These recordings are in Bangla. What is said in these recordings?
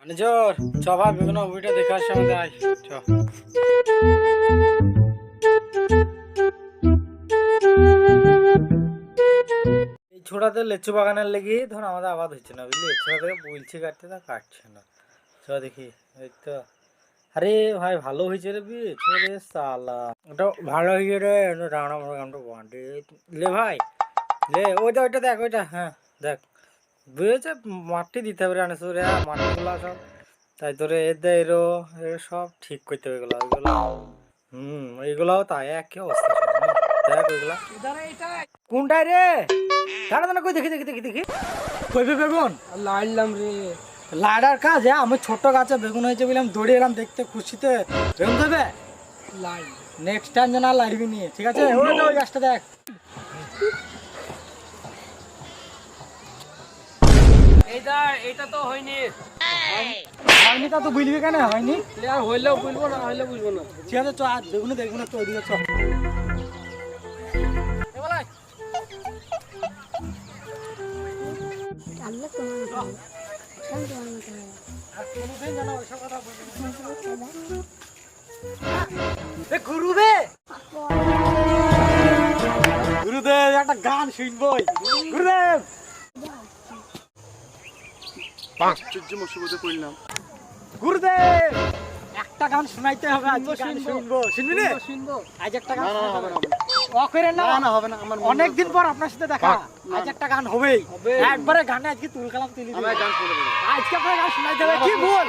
মানে জোর, চ ভাই বিভিন্ন মুভিটা দেখে আসছে আমাদের লেচু বাগানের লেগে, ধর আমাদের আবাদ হচ্ছে না, বুঝলি? ছোড়াতে বলছে কাটতে, তা কাটছে না। চ দেখি, এই তো। আরে ভাই, ভালো হয়েছে রে বি সালা। ওটা ভালো হয়েছে রে রানা মোটামুটি বান্ডে লে ভাই, লে ওইটা ওইটা দেখ, ওইটা হ্যাঁ দেখ। বুঝেছে মাটি দিতে হবে রানে সুরে মাটিগুলো সব। তাই তোরে এ দে এরো এর সব ঠিক করতে হবে এগুলো ওইগুলো হুম এইগুলাও তাই একই অবস্থা দেখ কোনটাই রে? দাঁড়া দাঁড়া কই দেখি দেখি দেখি দেখি। বেগুন? লাইলাম রে। কাজ হ্যাঁ আমি ছোট গাছে বেগুন হয়েছে বললাম দৌড়ে এলাম দেখতে খুশিতে। বেগুন দেবে লাই নেক্সট টাইম যেন আর নিয়ে ঠিক আছে? ওই গাছটা দেখ। এইটা এইটা তো হয়নি। হয়নি তা তো বুঝবি কেন? হয়নি? আর হইলেও বুঝব না হইলেও বুঝব না। ঠিক আছে চ আর বেগুনে দেখব না তো ওইদিকে চ আল্লাহ তোমার মতো সব তোমার মতো হয়। আর কোনোদিন যেন ওইসব কথা বলবি না। এ গুরুদেব গুরুদেব একটা গান শুনব গুরুদেব আশ্চর্য মুসিবতে পড়লাম গুরুদেব! একটা গান শোনাইতে হবে আজ গান শুনব। শুনবি না? শুনব আজ একটা গান না না হবে হবে। না হবে। না। না? না না হবে না আমার অনেকদিন পর আপনার সাথে দেখা। আজ একটা গান হবেই। হবে। একবারে গানে আজকে তুল কালাম তুলি গান আজকে আপনার গান শোনাইতে হবে। কি বল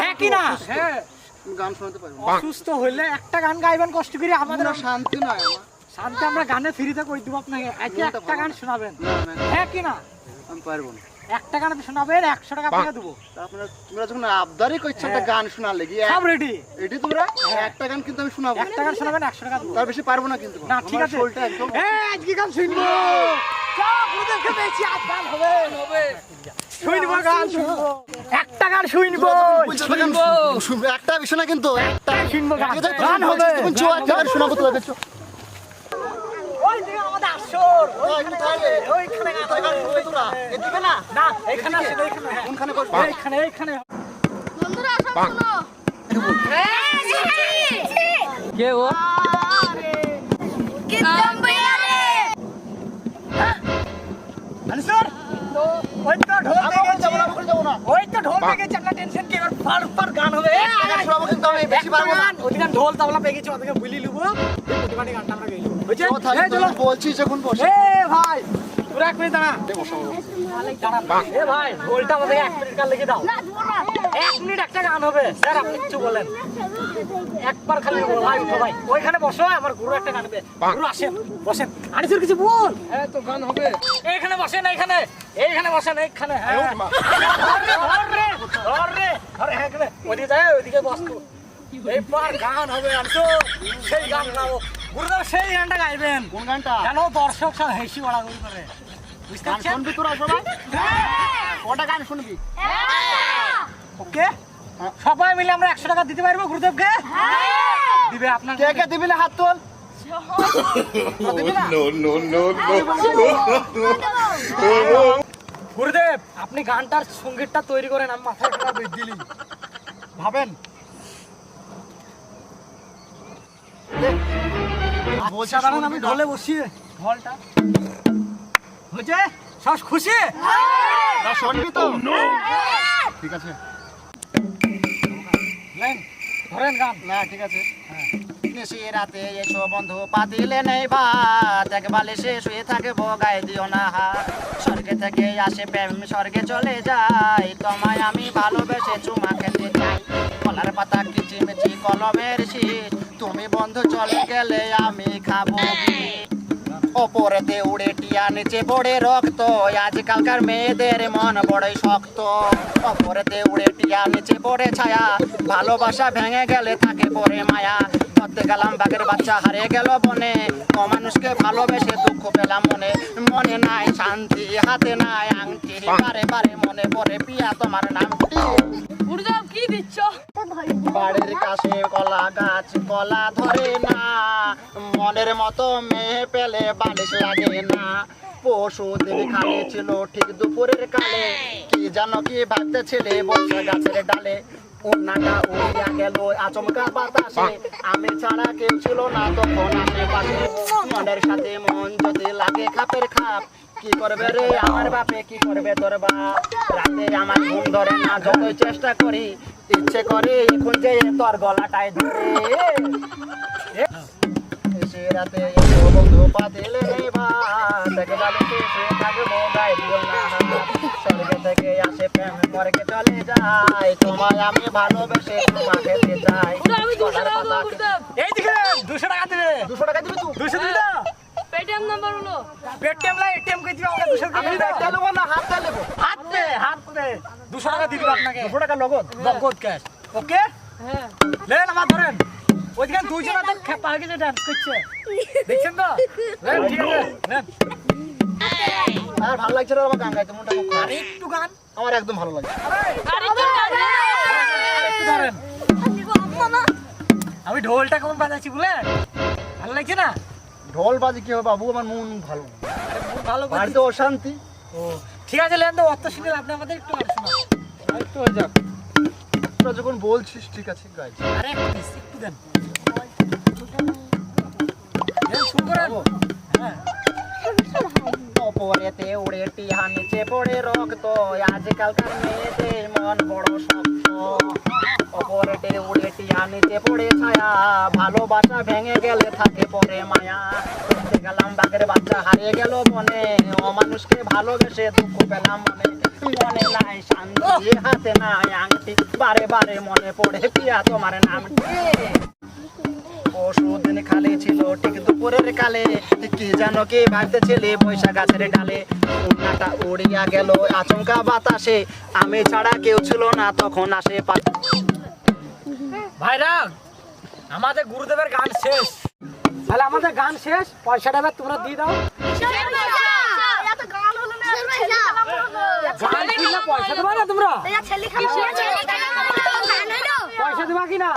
হ্যাঁ কি না? হ্যাঁ। গান শোনাতে পারব অসুস্থ হইলে একটা গান গাইবেন কষ্ট করে আমাদের শান্তি নয় আমার। শান্তি আমরা গানে ফ্রিতে কই দিব আপনাকে? আজকে একটা গান শোনাবেন। না, না, হ্যাঁ কি না? আমি পারব না। একটা গান শোনাবেন একশো টাকা আপনাকে দেবো। আপনারা তোমরা যখন আবদারই করছ একটা গান শোনার লেগে সব রেডি এটি তোমরা? একটা গান কিন্তু আমি শোনাবো। একটা গান শোনাবেন একশো টাকা দেবো। তার বেশি পারব না কিন্তু। না ঠিক আছে। একদম হ্যাঁ আজকে গান শুনব। গান একটা গান শুনব। একটা বিষয় না কিন্তু একটা শুনব গান। হবে। শোনাবো কে ও? আরে, কি দম্বইয়া রে। আনসার ওই তো ঢোল না না। ওই তো ঢোল দেখেছি আপনার টেনশন কি এবার ফার ফার গান হবে। গান শোনাবো কিন্তু আমি বেশি পারব না। ওদিকে ঢোল তাবলা পেয়ে গেছি ওদিকে বুলি লিবো। বলছি যখন বসে ভাই একবার খালি লাইভ উঠো ভাই বসো একটা গান হবে বসেন আনিসুর কিছু বল তো। গান হবে এইখানে বসেন এইখানে এইখানে বসেন এইখানে হ্যাঁ ধর ওদিকে যায় ওইদিকে বসতো এইবার গান হবে আনছো সেই গান গাবো। গুরুদেব সেই গানটা গাইবেন। কোন গানটা? কেন দর্শক সব হেসি বাড়াগুড়ি করে। বুঝতে পারছেন? শুনবি তোরা সবাই? গান শুনবি? ওকে? সবাই মিলে আমরা একশো টাকা দিতে পারব গুরুদেবকে? দিবে আপনার কে কে দিবি না হাত তোল? গুরুদেব আপনি গানটার সঙ্গীতটা তৈরি করেন আমি মাথায় দিলি। ভাবেন? বলছি সাধারণ আমি ঢলে বসিয়ে ঢলটা। হয়েছে? সব খুশি? না, শুনবি তো। ঠিক আছে। ধরেন গান। না ঠিক আছে। নিশি রাতে এসো বন্ধু পাতিলে নেই ভাত। এক বালিশে শুয়ে থাকব গায়ে দিও না হাত। স্বর্গে থেকে আসে প্রেম স্বর্গে চলে যায়। তোমায় আমি ভালোবেসে চুমা খেতে চাই। কলার পাতা কিচিমিচি কলমের শীত। তুমি বন্ধু, চলে গেলে আমি খাব। ওপরে ওপরেতে উড়ে টিয়া, নিচে পড়ে রক্ত। আজকালকার মেয়েদের মন বড়ই শক্ত। ওপরেতে উড়ে টিয়া, নিচে পড়ে ছায়া। ভালোবাসা ভেঙে গেলে থাকে পরে মায়া। ধরতে গেলাম বাঘের বাচ্চা হারিয়ে গেল বনে। ও মানুষকে ভালোবেসে দুঃখ পেলাম মনে। মনে নাই শান্তি হাতে নাই আংটি বারে বারে মনে পড়ে পিয়া তোমার নাম কি দিচ্ছ? বাড়ির কাছে কলা গাছ কলা ধরে না। মনের মতো মেয়ে পেলে বালিশ লাগে না। পশু দেবী খালে ছিল ঠিক দুপুরের কালে। কি জানো কি ভাবতে ছেলে বসে গাছের ডালে। উন্নাটা উড়িয়া গেল আচমকা বাতাসে। আমি ছাড়া কেউ ছিল না তখন আশেপাশে মনের সাথে মন যদি লাগে খাপের খাপ কি করবে রে আমার বাপে কি করবে তোর বাপ? রাতে আমার ঘুম ধরে না যতই চেষ্টা করি ইচ্ছে করে এখন যে তোর গলাটায় ধরে। সে রাতে বন্ধু পাতিলে নেই ভাত। একবারে শেষে থাকব গায়ে দিও না। স্বর্গে চলে যায় তোমায় আমি ভালোবেসে তোমাকে পেতে চাই এই দিকে দুশো টাকা দেবে। টাকা দিবি তুই দিবি না পেটিএম নাম্বার হলো। পেটিএম না এটিএম কে দিবে আমাকে দুশো আমি দিবি না হাত টাকা দিয়ে আপনাকে। দুশো টাকা নগদ। নগদ ক্যাশ ওকে হ্যাঁ। লেন আমার ধরেন। ওইখানে দুইজন আছে খেপা গেছে ডান্স করছে। দেখছেন তো? লেন ঠিক আছে লেন। আর ভালো লাগছে না আমার গান গাইতে মনটা খুব একটু গান। আমার একদম ভালো লাগে। ধরেন। আমি ঢোলটা কেমন বাজাচ্ছি বলে? ভালো লাগছে না? ঢোল বাজে কি হবে বাবু? আমার মন ভালো। ভালো। বাড়িতে অশান্তি। ও ঠিক আছে লেন তো অত শুনে আপনি আমাদের একটু আর শোনা। একটু হয়ে যাক। তোরা যখন বলছিস ঠিক আছে গাইছি আরে একটু দেন। দেন, শুরু করেন। হ্যাঁ। ওপরেতে উড়ে টিহা নিচে পড়ে রক্ত। আজকালকার মেয়েদের মন বড় শক্ত। ওপরেতে উড়ে টিহা নিচে পড়ে ছায়া। ভালোবাসা ভেঙে গেলে থাকে পরে মায়া। দেখতে গেলাম বাঘের বাচ্চা, হারিয়ে গেল মনে। অমানুষকে ভালোবেসে দুঃখ পেলাম মনে। মনে নাই শান্তি, হাতে নাই আংটি। বারে বারে মনে পড়ে পিয়া তোমার নামটি। পরশুদিন খালি ছিল ঠিক দুপুরের কালে। কি জানো কি ভাবতে ছেলে বৈশাখ গাছের ডালে। উন্নাটা উড়িয়া গেল আচমকা বাতাসে। আমি ছাড়া কেউ ছিল না তখন আসে ভাইরা আমাদের গুরুদেবের গান শেষ। তাহলে আমাদের গান শেষ? পয়সাটা এবার তোমরা দিয়ে দাও। পয়সা দেবা না তোমরা? পয়সা দেবা কি না।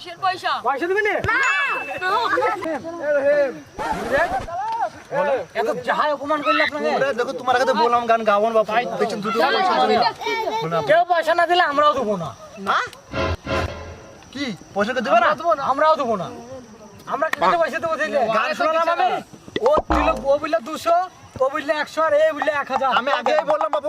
কিসের পয়সা। পয়সা দেবে না? এত যাহাই অপমান করলে আপনাকে। দেখো তোমার কাছে বললাম গান দেখছেন দুটো না। কেউ পয়সা না দিলে আমরাও দেবো না। হ্যাঁ? কি? পয়সা কে না? আমরাও দেবো না আমরা কেটে পয়সা দেবো দিলে। গান শোনালাম আমি ও দিল ও বললে দুশো ও বললে একশো আর এ বললে এক হাজার। আমি আগেই বললাম বাবু